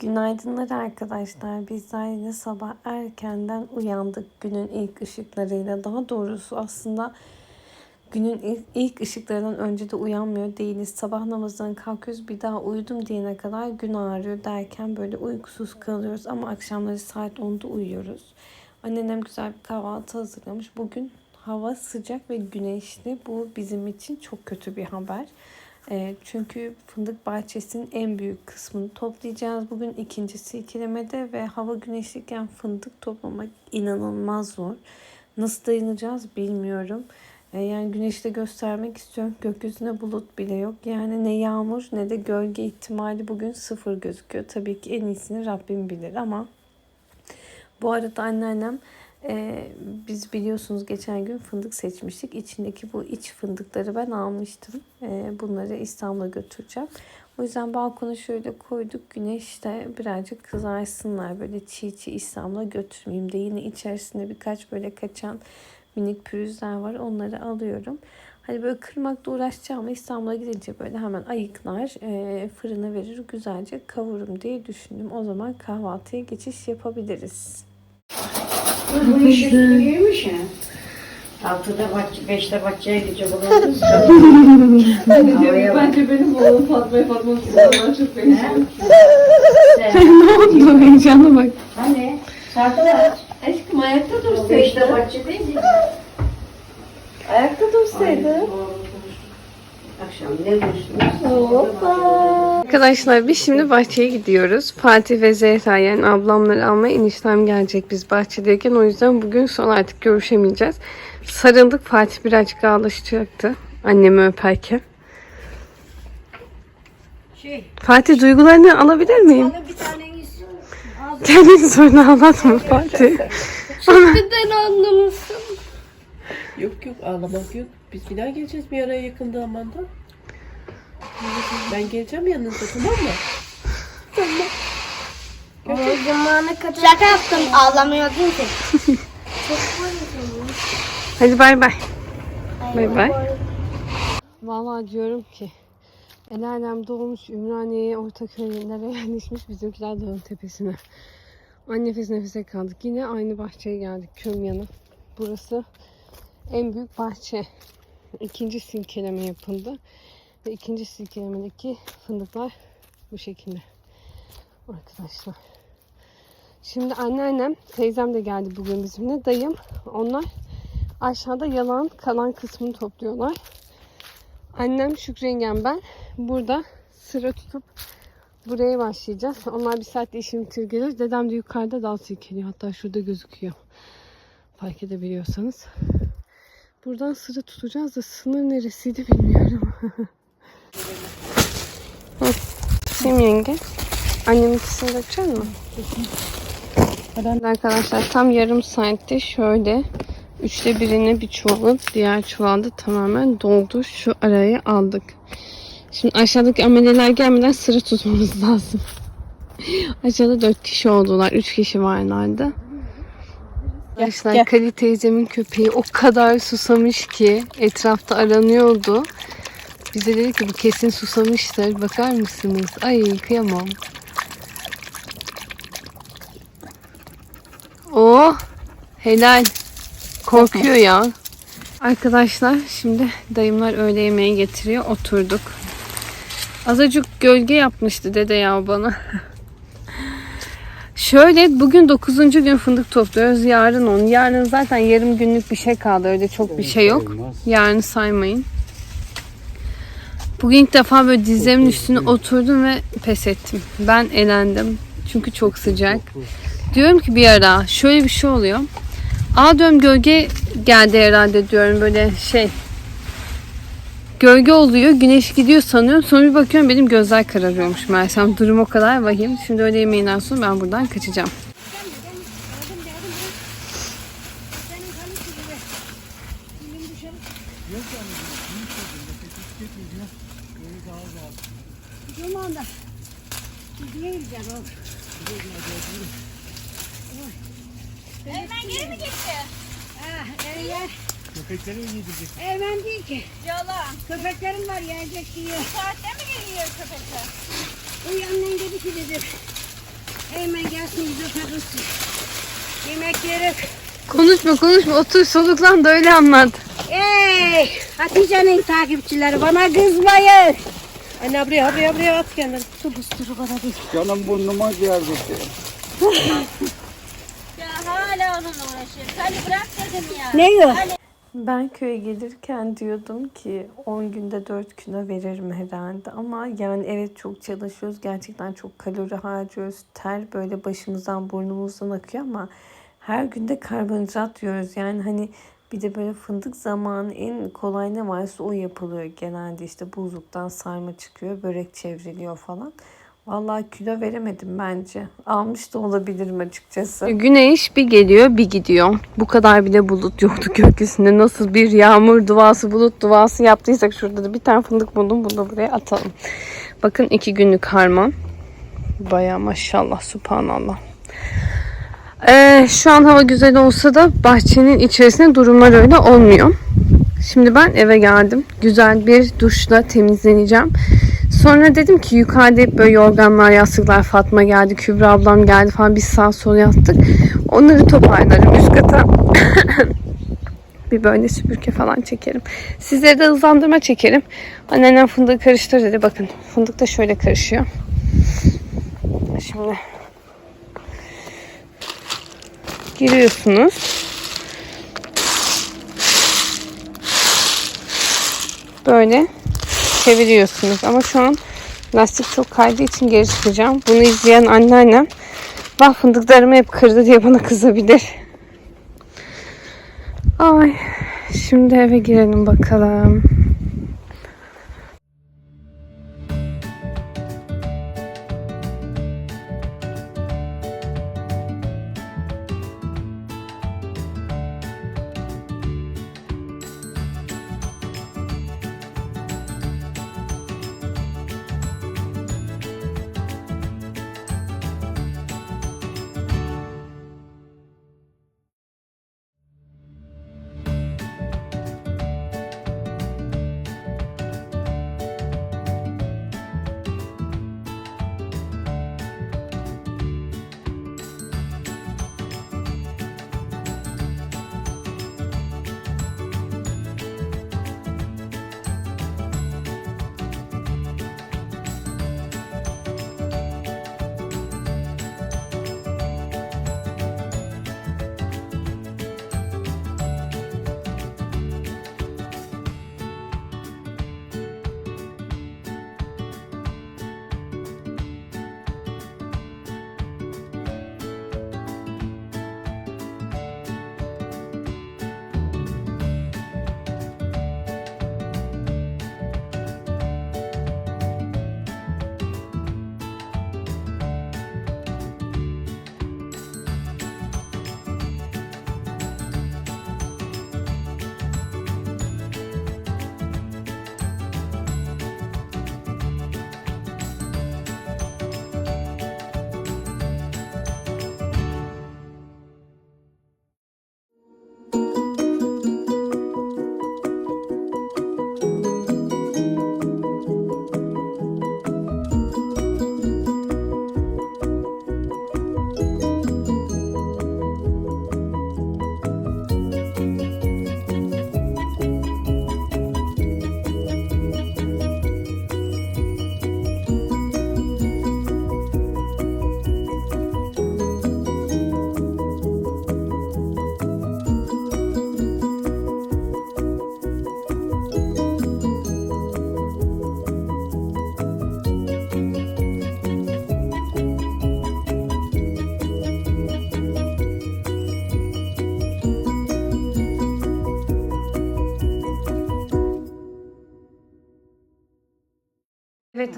Günaydınlar arkadaşlar. Bizler yine sabah erkenden uyandık günün ilk ışıklarıyla. Daha doğrusu aslında günün ilk, ışıklarından önce de uyanmıyor değiliz. Sabah namazından kalkıyoruz bir daha uyudum diyene kadar gün ağrıyor derken böyle uykusuz kalıyoruz. Ama akşamları saat 10'da uyuyoruz. Annenem güzel bir kahvaltı hazırlamış. Bugün hava sıcak ve güneşli. Bu bizim için çok kötü bir haber. E, çünkü fındık bahçesinin en büyük kısmını toplayacağız. Bugün ikincisi ikilemede ve hava güneşliyken fındık toplamak inanılmaz zor. Nasıl dayanacağız bilmiyorum. E, yani güneşte göstermek istiyorum. Gökyüzüne bulut bile yok. Yani ne yağmur ne de gölge ihtimali bugün sıfır gözüküyor. Tabii ki en iyisini Rabbim bilir ama bu arada anneannem e, biz biliyorsunuz geçen gün fındık seçmiştik. İçindeki bu iç fındıkları ben almıştım. E, bunları İstanbul'a götüreceğim. O yüzden balkona şöyle koyduk. Güneşte birazcık kızarsınlar. Böyle çiğ çiğ İstanbul'a götürmeyeyim de yine içerisinde birkaç böyle kaçan minik pürüzler var. Onları alıyorum. Hani böyle kırmakla uğraşacağım ama İstanbul'a gidince böyle hemen ayıklar, e, fırına verir, güzelce kavururum diye düşündüm. O zaman kahvaltıya geçiş yapabiliriz. Bu iş büyümüş ya. Altıda bahçe, beşte bahçeye gidecek oluruz. Havaya bak. Bence benim oğlum Fatma'ya Fatma Sultan'dan çok benziyor. Ne oldu? Heyecanlı bak. Hani saati kaç? Aşkım ayakta O Beşte bahçe değil mi? Ayakta dursaydı. Akşam ne konuştunuz? Arkadaşlar biz şimdi bahçeye gidiyoruz. Fatih ve Zehra yani ablamları almaya eniştem gelecek biz bahçedeyken. O yüzden bugün son artık görüşemeyeceğiz. Sarıldık. Fatih birazcık ağlaşacaktı. Annemi öperken. Şey, Fatih duygularını alabilir miyim? bana bir tane. Kendini sonra anlatma Fatih. Neden anlamışsın? Yok yok ağlamak yok. Biz bir daha geleceğiz bir araya yakında Amanda. Ben geleceğim yanınıza tamam mı? Şaka yaptım ağlamıyordun ki. Hadi bay bay. Bay bay. Vallahi diyorum ki el alem doğmuş Ümraniye'ye Ortaköy'lere yerleşmiş bizimkiler dağın tepesine. Ay nefes nefese kaldık. Yine aynı bahçeye geldik köm yanı. Burası en büyük bahçe. İkinci silkeleme yapıldı. Ve ikinci silkelemedeki fındıklar bu şekilde. Arkadaşlar. Şimdi anneannem, teyzem de geldi bugün bizimle. Dayım, onlar aşağıda yalan kalan kısmını topluyorlar. Annem, Şükrü yengem ben burada sıra tutup buraya başlayacağız. Onlar bir saatte işini bitir gelir. Dedem de yukarıda dal silkeliyor. Hatta şurada gözüküyor. Fark edebiliyorsanız. Buradan sıra tutacağız da sınır neresiydi bilmiyorum. Kim yenge? Annemin ikisini açar mı? Arkadaşlar tam yarım saatte şöyle üçte birini bir çuvalın diğer çuvalda tamamen doldu. Şu arayı aldık. Şimdi aşağıdaki ameleler gelmeden sıra tutmamız lazım. Aşağıda dört kişi oldular. Üç kişi varlardı. Arkadaşlar Kali teyzemin köpeği o kadar susamış ki etrafta aranıyordu. Bize dedi ki bu kesin susamıştır. Bakar mısınız? Ay kıyamam. Oh helal. Korkuyor ya. Arkadaşlar şimdi dayımlar öğle yemeği getiriyor. Oturduk. Azıcık gölge yapmıştı dede ya bana. Şöyle bugün 9. gün fındık topluyoruz. Yarın 10. Yarın zaten yarım günlük bir şey kaldı. Öyle çok bir şey yok. Yarını saymayın. Bugün ilk defa böyle dizlerimin üstüne oturdum ve pes ettim. Ben elendim. Çünkü çok sıcak. Diyorum ki bir ara şöyle bir şey oluyor. Aa diyorum gölge geldi herhalde diyorum böyle şey. Gölge oluyor, güneş gidiyor sanıyorum. Sonra bir bakıyorum benim gözler kararıyormuş meğersem. Durum o kadar vahim. Şimdi öğle yemeğinden sonra ben buradan kaçacağım. Hemen geri mi gitti? Ah, evet. Köpekleri mi yedirecek? Hemen değil ki. Yalan. Köpeklerim var yiyecek diyor. Bu saatte mi geliyor köpekler? Uyandan dedi ki dedi. Hemen gelsin bize takılsın. Yemek yerik. Konuşma konuşma otur soluklan da öyle anlat. Ey Hatice'nin takipçileri bana kızmayın. Anne buraya buraya buraya at kendini. Su busturu bana değil. Canım burnuma geldi. Ya hala onunla uğraşıyor. Hadi bırak dedim ya. Ne yok? Ben köye gelirken diyordum ki 10 günde 4 kilo veririm herhalde. Ama yani evet çok çalışıyoruz. Gerçekten çok kalori harcıyoruz. Ter böyle başımızdan burnumuzdan akıyor ama her günde karbonhidrat yiyoruz. Yani hani bir de böyle fındık zamanı en kolay ne varsa o yapılıyor genelde. İşte buzluktan sarma çıkıyor börek çevriliyor falan. Vallahi kilo veremedim bence. Almış da olabilirim açıkçası. Güneş bir geliyor bir gidiyor. Bu kadar bile bulut yoktu gökyüzünde. Nasıl bir yağmur duası bulut duası yaptıysak şurada da bir tane fındık buldum. Bunu da buraya atalım. Bakın iki günlük harman. Baya maşallah subhanallah. Ee, şu an hava güzel olsa da bahçenin içerisinde durumlar öyle olmuyor. Şimdi ben eve geldim. Güzel bir duşla temizleneceğim. Sonra dedim ki yukarıda hep böyle yorganlar, yastıklar Fatma geldi, Kübra ablam geldi falan biz sağ sol yattık. Onları toparlarım üst kata. bir böyle süpürge falan çekerim. Sizlere de hızlandırma çekerim. Anneannem fındığı karıştır dedi. Bakın fındık da şöyle karışıyor. Şimdi giriyorsunuz. Böyle çeviriyorsunuz. Ama şu an lastik çok kaydığı için geri çıkacağım. Bunu izleyen anneannem bak fındıklarımı hep kırdı diye bana kızabilir. Ay şimdi eve girelim bakalım.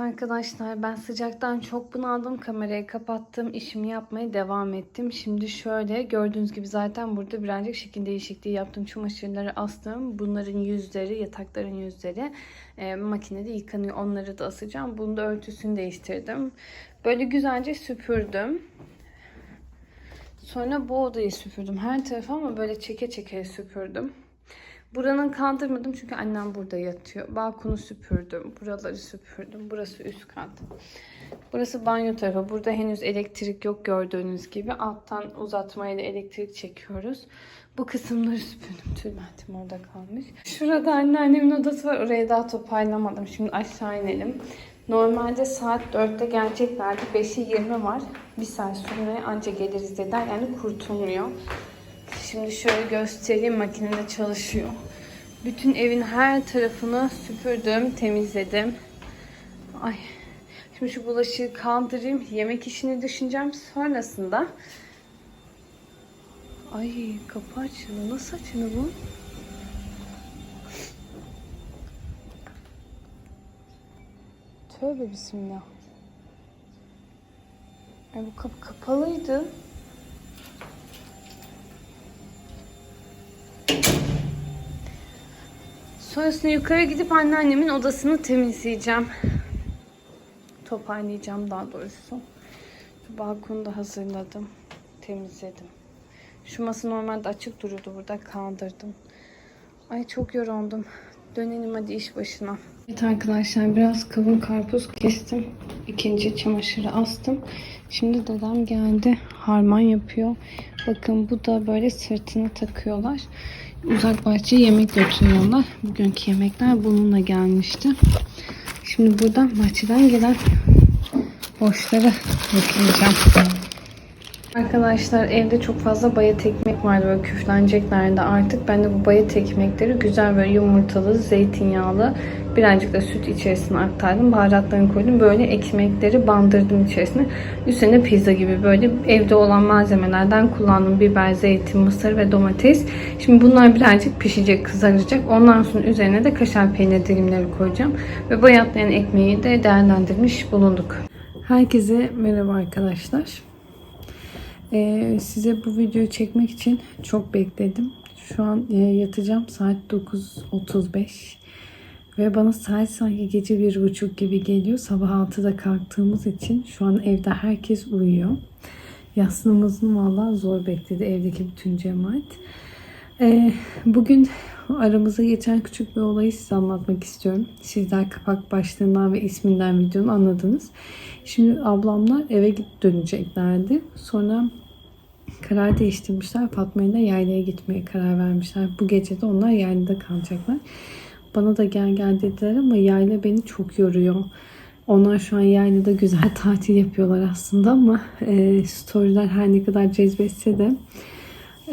Arkadaşlar ben sıcaktan çok bunaldım. Kamerayı kapattım. işimi yapmaya devam ettim. Şimdi şöyle gördüğünüz gibi zaten burada birazcık şekil değişikliği yaptım. Çamaşırları astım. Bunların yüzleri, yatakların yüzleri e, makinede yıkanıyor. Onları da asacağım. Bunun da örtüsünü değiştirdim. Böyle güzelce süpürdüm. Sonra bu odayı süpürdüm. Her tarafı ama böyle çeke çeke süpürdüm. Buranın kaldırmadım çünkü annem burada yatıyor. Balkonu süpürdüm. Buraları süpürdüm. Burası üst kat. Burası banyo tarafı. Burada henüz elektrik yok gördüğünüz gibi. Alttan uzatmayla elektrik çekiyoruz. Bu kısımları süpürdüm. Tülbentim orada kalmış. Şurada anneannemin odası var. Orayı daha toparlamadım. Şimdi aşağı inelim. Normalde saat 4'te geleceklerdi. 5'e 20 var. Bir saat sonra anca geliriz dediler. Yani kurtulmuyor. Şimdi şöyle göstereyim. Makinede çalışıyor. Bütün evin her tarafını süpürdüm, temizledim. Ay. Şimdi şu bulaşığı kaldırayım. Yemek işini düşüneceğim. Sonrasında Ay kapı açıldı. Nasıl açıldı bu? Tövbe bismillah. Ay bu kapı kapalıydı. Sonrasında yukarı gidip anneannemin odasını temizleyeceğim. Toparlayacağım daha doğrusu. Şu balkonu da hazırladım. Temizledim. Şu masa normalde açık duruyordu burada kaldırdım. Ay çok yoruldum. Dönelim hadi iş başına. Evet arkadaşlar biraz kavun karpuz kestim. İkinci çamaşırı astım. Şimdi dedem geldi. Harman yapıyor. Bakın bu da böyle sırtına takıyorlar. Uzak bahçeye yemek götürüyorlar. Bugünkü yemekler bununla gelmişti. Şimdi buradan bahçeden gelen boşları yıkayacağım. Arkadaşlar evde çok fazla bayat ekmek vardı böyle küfleneceklerdi artık. Ben de bu bayat ekmekleri güzel böyle yumurtalı, zeytinyağlı birazcık da süt içerisine aktardım. Baharatlarını koydum. Böyle ekmekleri bandırdım içerisine. Üstüne pizza gibi böyle evde olan malzemelerden kullandım. Biber, zeytin, mısır ve domates. Şimdi bunlar birazcık pişecek, kızaracak. Ondan sonra üzerine de kaşar peynir dilimleri koyacağım. Ve bayatlayan ekmeği de değerlendirmiş bulunduk. Herkese merhaba arkadaşlar. Ee, size bu videoyu çekmek için çok bekledim. Şu an e, yatacağım saat 9.35 ve bana saat sanki gece bir buçuk gibi geliyor. Sabah 6'da kalktığımız için şu an evde herkes uyuyor. Yastığımızın valla zor bekledi evdeki bütün cemaat. Ee, bugün aramıza geçen küçük bir olayı size anlatmak istiyorum. Sizler kapak başlığından ve isminden videonun anladınız. Şimdi ablamlar eve git döneceklerdi. Sonra karar değiştirmişler. Fatma'yla yaylaya gitmeye karar vermişler. Bu gece de onlar yaylada kalacaklar. Bana da gel gel dediler ama yayla beni çok yoruyor. Onlar şu an yaylada güzel tatil yapıyorlar aslında ama e, storyler her ne kadar cezbetse de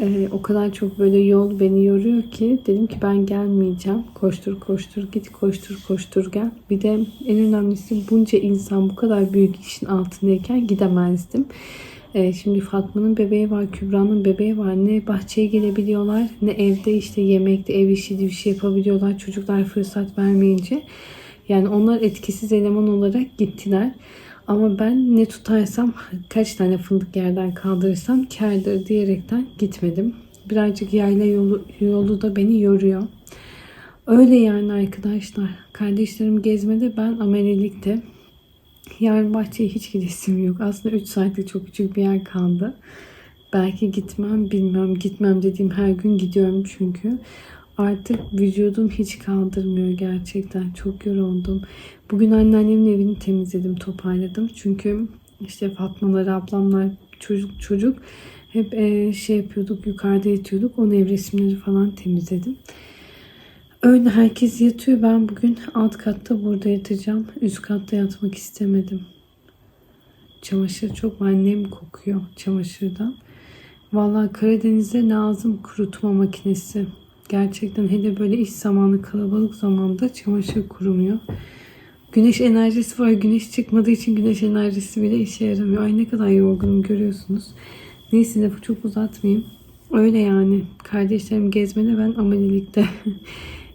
e, o kadar çok böyle yol beni yoruyor ki dedim ki ben gelmeyeceğim. Koştur koştur git koştur koştur gel. Bir de en önemlisi bunca insan bu kadar büyük işin altındayken gidemezdim. E, şimdi Fatma'nın bebeği var, Kübra'nın bebeği var. Ne bahçeye gelebiliyorlar ne evde işte yemekte ev işi bir şey yapabiliyorlar. Çocuklar fırsat vermeyince. Yani onlar etkisiz eleman olarak gittiler. Ama ben ne tutarsam kaç tane fındık yerden kaldırırsam kârdır diyerekten gitmedim. Birazcık yayla yolu, yolu da beni yoruyor. Öyle yani arkadaşlar. Kardeşlerim gezmede ben amelilikte. Yarın bahçeye hiç gidesim yok. Aslında 3 saatlik çok küçük bir yer kaldı. Belki gitmem bilmiyorum. Gitmem dediğim her gün gidiyorum çünkü. Artık vücudum hiç kaldırmıyor gerçekten. Çok yoruldum. Bugün anneannemin evini temizledim, toparladım. Çünkü işte Fatmalar, ablamlar, çocuk çocuk hep şey yapıyorduk, yukarıda yatıyorduk. Onun ev resimleri falan temizledim. Öyle herkes yatıyor. Ben bugün alt katta burada yatacağım. Üst katta yatmak istemedim. Çamaşır çok annem kokuyor çamaşırdan. Vallahi Karadeniz'de lazım kurutma makinesi. Gerçekten hele böyle iş zamanı kalabalık zamanda çamaşır kurumuyor. Güneş enerjisi var. Güneş çıkmadığı için güneş enerjisi bile işe yaramıyor. Ay ne kadar yorgunum görüyorsunuz. Neyse lafı çok uzatmayayım. Öyle yani. Kardeşlerim gezmede ben amelilikte.